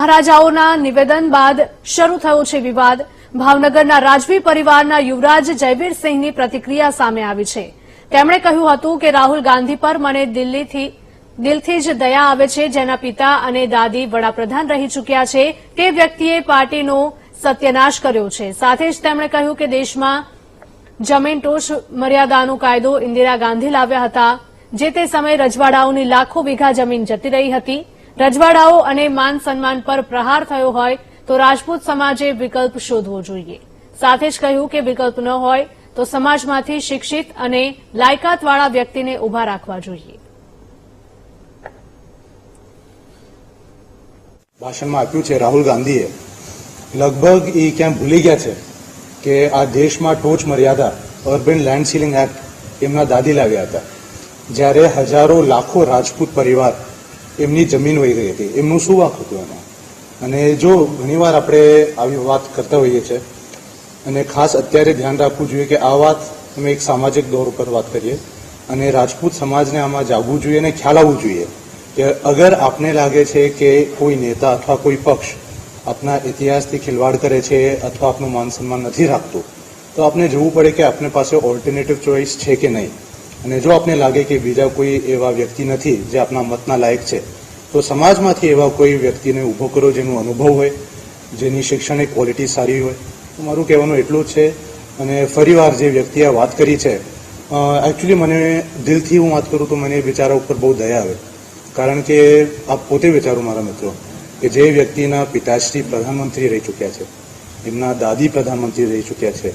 મહારાજાઓના નિવેદન બાદ શરૂ થયો છે વિવાદ. ભાવનગરના રાજવી પરિવારના યુવરાજ જયવીરસિંહની પ્રતિક્રિયા સામે આવી છે. તેમણે કહ્યું હતું કે રાહુલ ગાંધી પર મને દિલથી જ દયા આવે છે, જેના પિતા અને દાદી વડાપ્રધાન રહી ચૂક્યા છે, તે વ્યક્તિએ પાર્ટીનો સત્યનાશ કર્યો છે. સાથે જ તેમણે કહ્યું કે દેશમાં જમીન ટોચ મર્યાદાનો કાયદો ઇન્દિરા ગાંધી લાવ્યા હતા, જે તે સમયે રજવાડાઓની લાખો વીઘા જમીન જતી રહી હતી. રજવાડાઓ અને માન સન્માન પર પ્રહાર થયો હોય તો રાજપૂત સમાજે વિકલ્પ શોધવો જોઈએ. સાથે જ કહ્યું કે વિકલ્પ ન હોય તો સમાજમાંથી શિક્ષિત અને લાયકાતવાળા વ્યક્તિને ઊભા રાખવા જોઈએ. ભાષણમાં આપ્યું છે રાહુલ ગાંધીએ. લગભગ એ ક્યાં ભૂલી ગયા છે કે આ દેશમાં ટોચ મર્યાદા, અર્બન લેન્ડ સીલિંગ એક્ટ, એમના દાદી લાવ્યા હતા. જ્યારે હજારો લાખો રાજપૂત પરિવાર એમની જમીન વહી રહી હતી. એમનું શું વાંક હતું એમાં અને જો ઘણીવાર આપણે આવી વાત કરતા હોઈએ છીએ, અને ખાસ અત્યારે ધ્યાન રાખવું જોઈએ કે આ વાત અમે એક સામાજિક દોર ઉપર વાત કરીએ, અને રાજપૂત સમાજને આમાં જાગવું જોઈએ અને ખ્યાલ આવવું જોઈએ કે અગર આપને લાગે છે કે કોઈ નેતા અથવા કોઈ પક્ષ આપના ઇતિહાસથી ખિલવાડ કરે છે અથવા આપનું માન સન્માન નથી રાખતું, તો આપને જોવું પડે કે આપને પાસે ઓલ્ટરનેટિવ ચોઇસ છે કે નહીં. અને જો આપને લાગે કે બીજા કોઈ એવા વ્યક્તિ નથી જે આપના મતના લાયક છે, તો સમાજમાંથી એવા કોઈ વ્યક્તિને ઊભો કરો જેનો અનુભવ હોય, જેની શૈક્ષણિક ક્વોલિટી સારી હોય. તો મારું કહેવાનું એટલું જ છે અને ફરીવાર જે વ્યક્તિએ વાત કરી છે એકચ્યુઅલી મને દિલથી હું વાત કરું તો મને એ વિચારા ઉપર બહુ દયા આવે. કારણ કે આપ પોતે વિચારો મારા મિત્રો, કે જે વ્યક્તિના પિતાશ્રી પ્રધાનમંત્રી રહી ચૂક્યા છે, એમના દાદી પ્રધાનમંત્રી રહી ચૂક્યા છે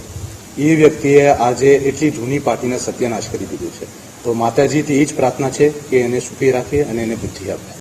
એ વ્યક્તિએ આજે એટલી જૂની પાર્ટીને સત્યનાશ કરી દીધું છે. તો માતાજીથી એ જ પ્રાર્થના છે કે એને સુખી રાખે અને એને બુદ્ધિ આપે.